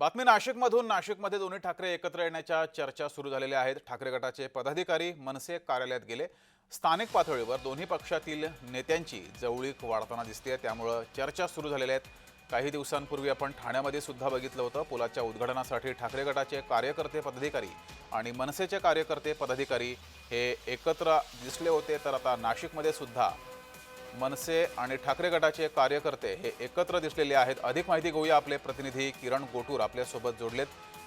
बातमी नाशिकमधून. नाशिकमध्ये दोन्ही ठाकरे एकत्र येण्याच्या चर्चा सुरू झालेल्या आहेत. ठाकरे गटाचे पदाधिकारी मनसे कार्यालयात गेले. स्थानिक पातळीवर दोन्ही पक्षातील नेत्यांची जवळीक वाढताना दिसते त्यामुळं चर्चा सुरू झालेल्या आहेत. काही दिवसांपूर्वी आपण ठाण्यामध्ये सुद्धा बघितलं होतं. पुलाच्या उद्घाटनासाठी ठाकरे गटाचे कार्यकर्ते पदाधिकारी आणि मनसेचे कार्यकर्ते पदाधिकारी हे एकत्र दिसले होते. तर आता नाशिकमध्ये सुद्धा मनसे आणि ठाकरे गटाचे कार्यकर्ते हे एकत्र दिसलेले आहेत. अधिक माहिती घेऊया आपले प्रतिनिधी किरण गोटूर आपल्यासोबत जोडलेत.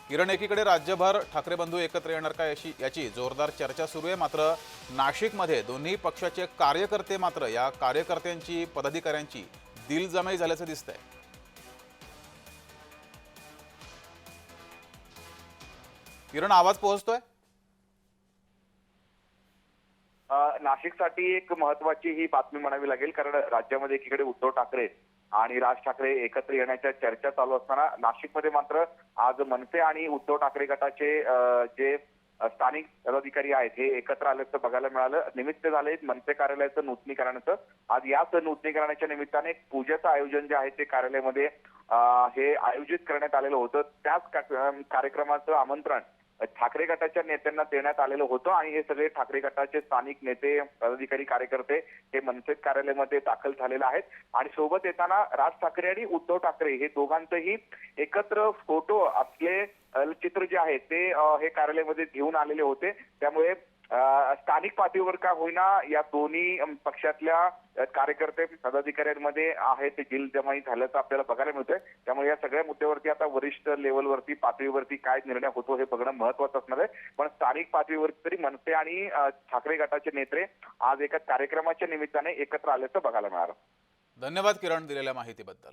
किरण एकीकडे राज्यभर ठाकरे बंधू एकत्र येणार का याची याची जोरदार चर्चा सुरू आहे. मात्र नाशिकमध्ये दोन्ही पक्षाचे कार्यकर्ते मात्र या कार्यकर्त्यांची पदाधिकाऱ्यांची दिलजमाई झाल्याचं दिसतंय. किरण आवाज पोहोचतोय? नाशिकसाठी एक महत्वाची ही बातमी म्हणावी लागेल कारण राज्यामध्ये एकीकडे उद्धव ठाकरे आणि राज ठाकरे एकत्र येण्याच्या चर्चा चालू असताना नाशिकमध्ये मात्र आज मनसे आणि उद्धव ठाकरे गटाचे जे स्थानिक पदाधिकारी आहेत हे एकत्र आल्याचं बघायला मिळालं. निमित्त झाले मनसे कार्यालयाचं नूतनीकरणाचं. आज याच नूतनीकरणाच्या निमित्ताने पूजेचं आयोजन जे आहे ते कार्यालयामध्ये हे आयोजित करण्यात आलेलं होतं. त्याच कार्यक्रमाचं आमंत्रण ठाकरे गटाच्या नेत्यांना देण्यात आलेलं होतं आणि हे सगळे ठाकरे गटाचे स्थानिक नेते पदाधिकारी कार्यकर्ते हे मनसेत कार्यालयामध्ये दाखल झालेले आहेत. आणि सोबत येताना राज ठाकरे आणि उद्धव ठाकरे हे दोघांचंही एकत्र फोटो आपले चित्र जे आहे ते हे कार्यालयामध्ये घेऊन आलेले होते. त्यामुळे स्थानिक पातळीवर का होईना या दोन्ही पक्षातल्या कार्यकर्ते पदाधिकाऱ्यांमध्ये आहे ते दिल जमाई झाल्याचं आपल्याला बघायला मिळतंय. त्यामुळे या सगळ्या मुद्द्यावरती आता वरिष्ठ लेवलवरती पातळीवरती काय निर्णय होतो हे बघणं महत्वाचं असणार आहे. पण स्थानिक पातळीवरती तरी मनसे आणि ठाकरे गटाचे नेते आज एका कार्यक्रमाच्या निमित्ताने एकत्र आल्याचं बघायला मिळालं धन्यवाद किरण दिलेल्या माहितीबद्दल.